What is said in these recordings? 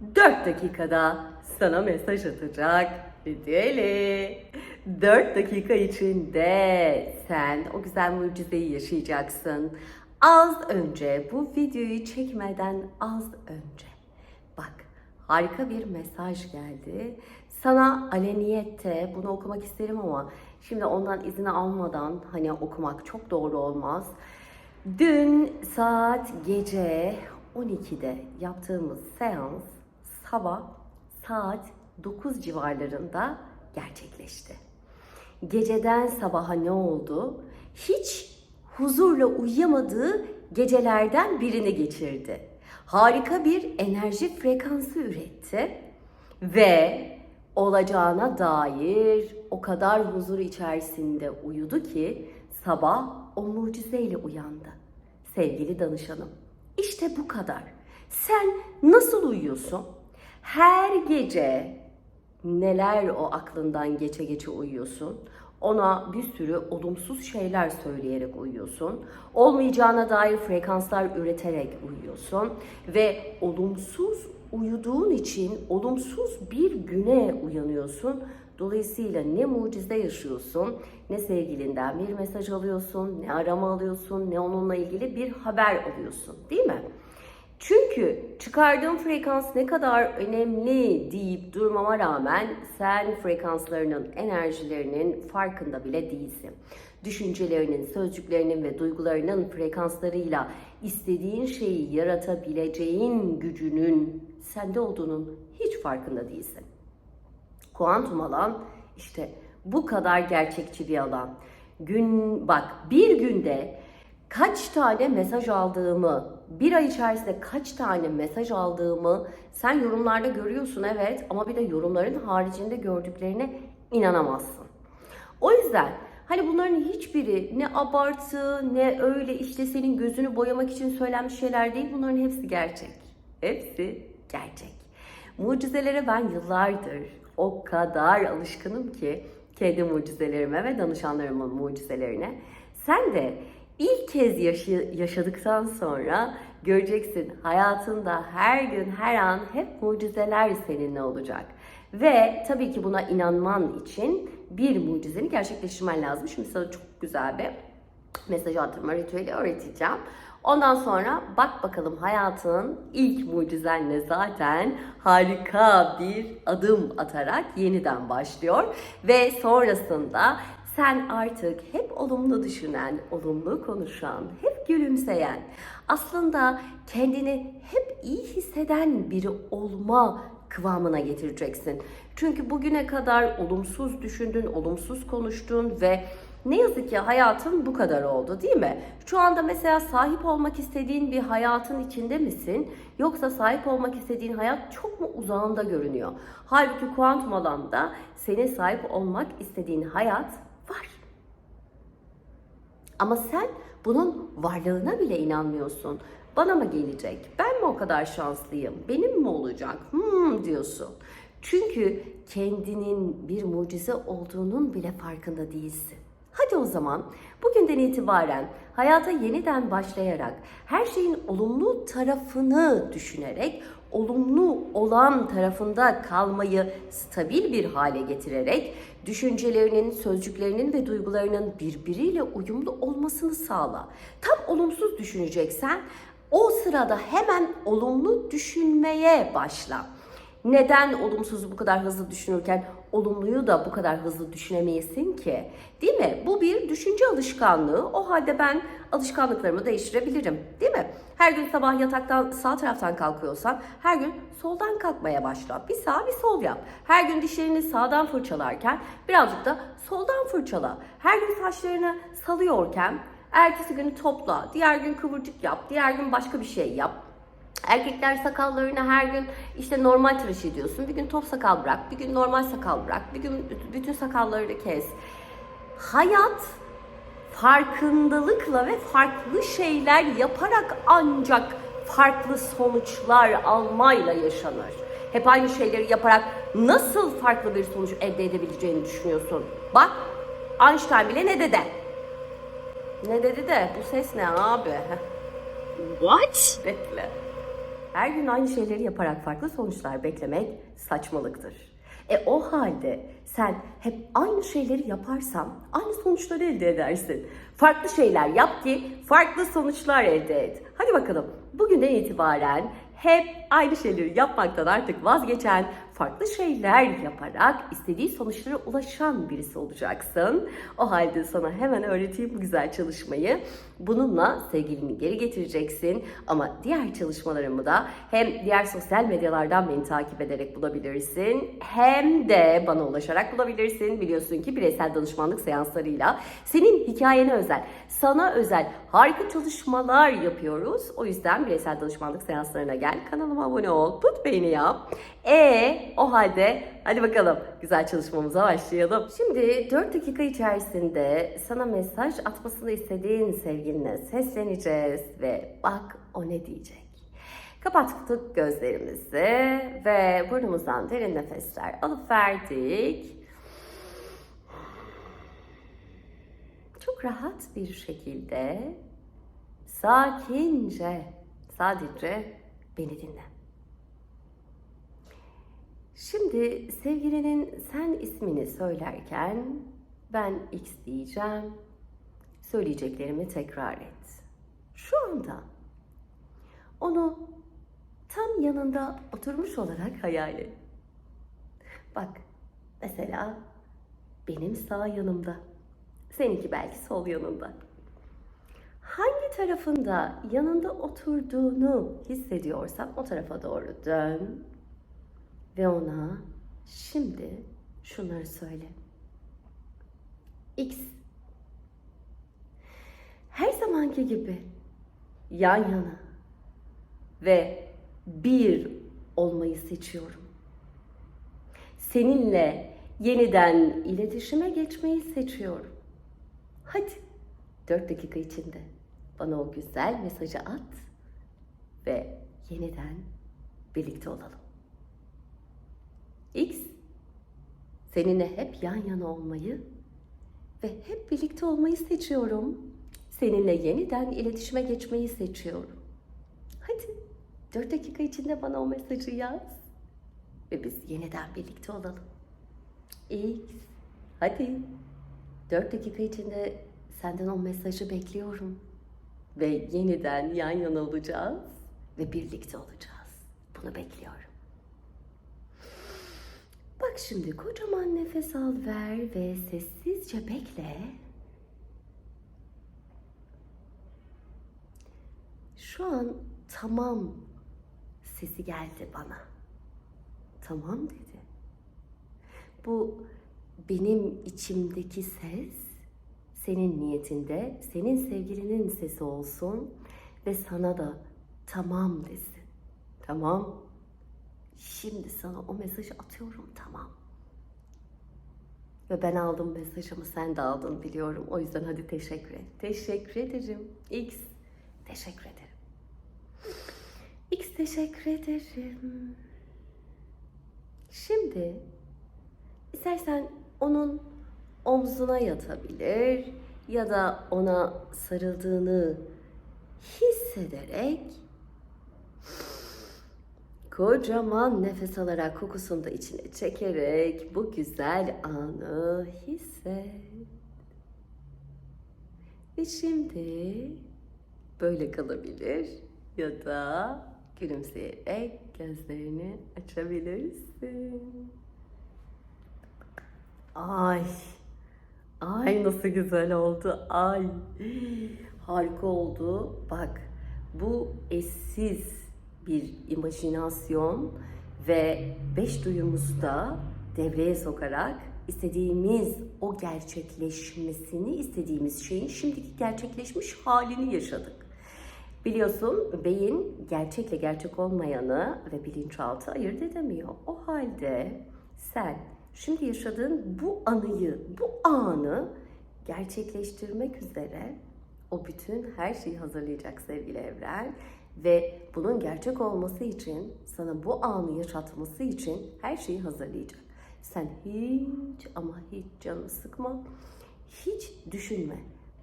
4 dakikada sana mesaj atacak Ritüeli. 4 dakika içinde sen o güzel mucizeyi yaşayacaksın. Az önce bu videoyu çekmeden az önce bak harika bir mesaj geldi. Sana aleniyette bunu okumak isterim ama şimdi ondan izin almadan hani okumak çok doğru olmaz. Dün saat gece 12'de yaptığımız seans sabah saat 9 civarlarında gerçekleşti. Geceden sabaha ne oldu? Hiç huzurla uyuyamadığı gecelerden birini geçirdi. Harika bir enerji frekansı üretti ve olacağına dair o kadar huzur içerisinde uyudu ki sabah o mucizeyle uyandı. Sevgili danışanım, işte bu kadar. Sen nasıl uyuyorsun? Her gece neler o aklından geçe geçe uyuyorsun? Ona bir sürü olumsuz şeyler söyleyerek uyuyorsun. Olmayacağına dair frekanslar üreterek uyuyorsun ve olumsuz uyuduğun için olumsuz bir güne uyanıyorsun. Dolayısıyla ne mucize yaşıyorsun, ne sevgilinden bir mesaj alıyorsun, ne arama alıyorsun, ne onunla ilgili bir haber alıyorsun, değil mi? Çünkü çıkardığım frekans ne kadar önemli deyip durmama rağmen sen frekanslarının, enerjilerinin farkında bile değilsin. Düşüncelerinin, sözcüklerinin ve duygularının frekanslarıyla istediğin şeyi yaratabileceğin gücünün sende olduğunun hiç farkında değilsin. Kuantum alan işte bu kadar gerçekçi bir alan. Gün bak bir günde kaç tane mesaj aldığımı, bir ay içerisinde kaç tane mesaj aldığımı sen yorumlarda görüyorsun evet ama bir de yorumların haricinde gördüklerine inanamazsın. O yüzden hani bunların hiçbiri ne abartı ne öyle işte senin gözünü boyamak için söylenmiş şeyler değil. Bunların hepsi gerçek. Hepsi gerçek. Mucizelere ben yıllardır o kadar alışkınım ki kendi mucizelerime ve danışanlarımın mucizelerine. Sen de ilk kez yaşı- yaşadıktan sonra göreceksin hayatında her gün her an hep mucizeler seninle olacak. Ve tabii ki buna inanman için bir mucizeni gerçekleştirmen lazım. Şimdi sana çok güzel bir mesaj attırma ritüeli öğreteceğim. Ondan sonra bak bakalım hayatın ilk mucizenle zaten harika bir adım atarak yeniden başlıyor. Ve sonrasında sen artık hep olumlu düşünen, olumlu konuşan, hep gülümseyen, aslında kendini hep iyi hisseden biri olma kıvamına getireceksin. Çünkü bugüne kadar olumsuz düşündün, olumsuz konuştun ve ne yazık ki hayatın bu kadar oldu değil mi? Şu anda mesela sahip olmak istediğin bir hayatın içinde misin? Yoksa sahip olmak istediğin hayat çok mu uzağında görünüyor? Halbuki kuantum alanda senin sahip olmak istediğin hayat var. Ama sen bunun varlığına bile inanmıyorsun. Bana mı gelecek? Ben mi o kadar şanslıyım? Benim mi olacak? Hmm diyorsun. Çünkü kendinin bir mucize olduğunun bile farkında değilsin. Hadi o zaman bugünden itibaren hayata yeniden başlayarak her şeyin olumlu tarafını düşünerek olumlu olan tarafında kalmayı stabil bir hale getirerek düşüncelerinin, sözcüklerinin ve duygularının birbiriyle uyumlu olmasını sağla. Tam olumsuz düşüneceksen o sırada hemen olumlu düşünmeye başla. Neden olumsuzu bu kadar hızlı düşünürken olumluyu da bu kadar hızlı düşünemeyesin ki? Değil mi? Bu bir düşünce alışkanlığı. O halde ben alışkanlıklarımı değiştirebilirim. Değil mi? Her gün sabah yataktan sağ taraftan kalkıyorsan her gün soldan kalkmaya başla. Bir sağ bir sol yap. Her gün dişlerini sağdan fırçalarken birazcık da soldan fırçala. Her gün saçlarını salıyorken ertesi günü topla. Diğer gün kıvırcık yap. Diğer gün başka bir şey yap. Erkekler sakallarını her gün işte normal tıraş ediyorsun. Bir gün top sakal bırak, bir gün normal sakal bırak, bir gün bütün sakalları kes. Hayat farkındalıkla ve farklı şeyler yaparak ancak farklı sonuçlar almayla yaşanır. Hep aynı şeyleri yaparak nasıl farklı bir sonuç elde edebileceğini düşünüyorsun. Bak Einstein bile ne dedi? Ne dedi de bu ses ne abi? What? Bekle. Her gün aynı şeyleri yaparak farklı sonuçlar beklemek saçmalıktır. E o halde sen hep aynı şeyleri yaparsan aynı sonuçları elde edersin. Farklı şeyler yap ki farklı sonuçlar elde et. Hadi bakalım bugünden itibaren hep aynı şeyleri yapmaktan artık vazgeçen, farklı şeyler yaparak istediği sonuçlara ulaşan birisi olacaksın. O halde sana hemen öğreteyim bu güzel çalışmayı. Bununla sevgilini geri getireceksin ama diğer çalışmalarımı da hem diğer sosyal medyalardan beni takip ederek bulabilirsin hem de bana ulaşarak bulabilirsin. Biliyorsun ki bireysel danışmanlık seanslarıyla senin hikayene özel, sana özel harika çalışmalar yapıyoruz. O yüzden bireysel danışmanlık seanslarına gel, kanalıma abone ol, tut beğeni yap. E o halde hadi bakalım güzel çalışmamıza başlayalım. Şimdi 4 dakika içerisinde sana mesaj atmasını istediğin sevgiline sesleneceğiz ve bak o ne diyecek. Kapattık gözlerimizi ve burnumuzdan derin nefesler alıp verdik. Çok rahat bir şekilde sakince sadece beni dinle. Şimdi sevgilinin sen ismini söylerken ben X diyeceğim. Söyleyeceklerimi tekrar et. Şu anda onu tam yanında oturmuş olarak hayal et. Bak mesela benim sağ yanımda. Seninki belki sol yanında. Hangi tarafında yanında oturduğunu hissediyorsan o tarafa doğru dön ve ona şimdi şunları söyle. X her zamanki gibi yan yana ve bir olmayı seçiyorum. Seninle yeniden iletişime geçmeyi seçiyorum. Hadi 4 dakika içinde bana o güzel mesajı at ve yeniden birlikte olalım. X seninle hep yan yana olmayı ve hep birlikte olmayı seçiyorum. Seninle yeniden iletişime geçmeyi seçiyorum. Hadi 4 dakika içinde bana o mesajı yaz ve biz yeniden birlikte olalım. X hadi 4 dakika içinde senden o mesajı bekliyorum. Ve yeniden yan yana olacağız ve birlikte olacağız. Bunu bekliyorum. Şimdi kocaman nefes al ver ve sessizce bekle. Şu an tamam sesi geldi bana. Tamam dedi. Bu benim içimdeki ses senin niyetinde, senin sevgilinin sesi olsun ve sana da tamam desin. Tamam. Şimdi sana o mesajı atıyorum tamam. Ve ben aldım mesajımı sen de aldın biliyorum. O yüzden hadi teşekkür et. Teşekkür ederim. X teşekkür ederim. X teşekkür ederim. Şimdi istersen onun omzuna yatabilir ya da ona sarıldığını hissederek kocaman nefes alarak kokusunu da içine çekerek bu güzel anı hisset. Ve şimdi böyle kalabilir ya da gülümseyerek gözlerini açabilirsin. Ay. Ay nasıl güzel oldu. Ay. Harika oldu. Bak bu eşsiz bir imajinasyon ve beş duyumuzu da devreye sokarak istediğimiz o gerçekleşmesini istediğimiz şeyin şimdiki gerçekleşmiş halini yaşadık. Biliyorsun beyin gerçekle gerçek olmayanı ve bilinçaltı ayırt edemiyor. O halde sen şimdi yaşadığın bu anıyı, bu anı gerçekleştirmek üzere o bütün her şeyi hazırlayacak sevgili evren ve bunun gerçek olması için sana bu anı yaşatması için her şeyi hazırlayacak. Sen hiç ama hiç canını sıkma. Hiç düşünme.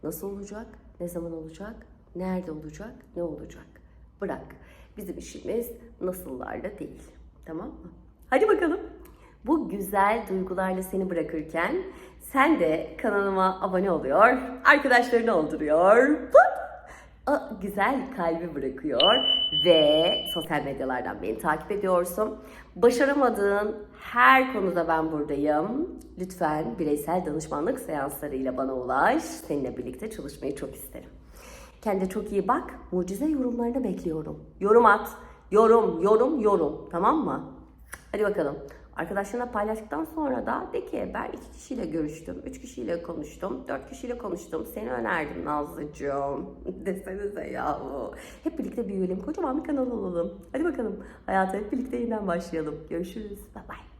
Nasıl olacak? Ne zaman olacak? Nerede olacak? Ne olacak? Bırak. Bizim işimiz nasıllarla değil. Tamam mı? Hadi bakalım. Bu güzel duygularla seni bırakırken sen de kanalıma abone oluyor, arkadaşlarını olduruyor. O güzel kalbi bırakıyor ve sosyal medyalardan beni takip ediyorsun. Başaramadığın her konuda ben buradayım. Lütfen bireysel danışmanlık seanslarıyla bana ulaş. Seninle birlikte çalışmayı çok isterim. Kendine çok iyi bak. Mucize yorumlarını bekliyorum. Yorum at. Yorum, yorum, yorum. Tamam mı? Hadi bakalım. Arkadaşlarına paylaştıktan sonra da de ki ben iki kişiyle görüştüm, üç kişiyle konuştum, dört kişiyle konuştum, seni önerdim Nazlıcığım. Desenize yahu. Hep birlikte büyüyelim, kocaman bir kanal olalım. Hadi bakalım hayata hep birlikte yeniden başlayalım. Görüşürüz. Bye bye.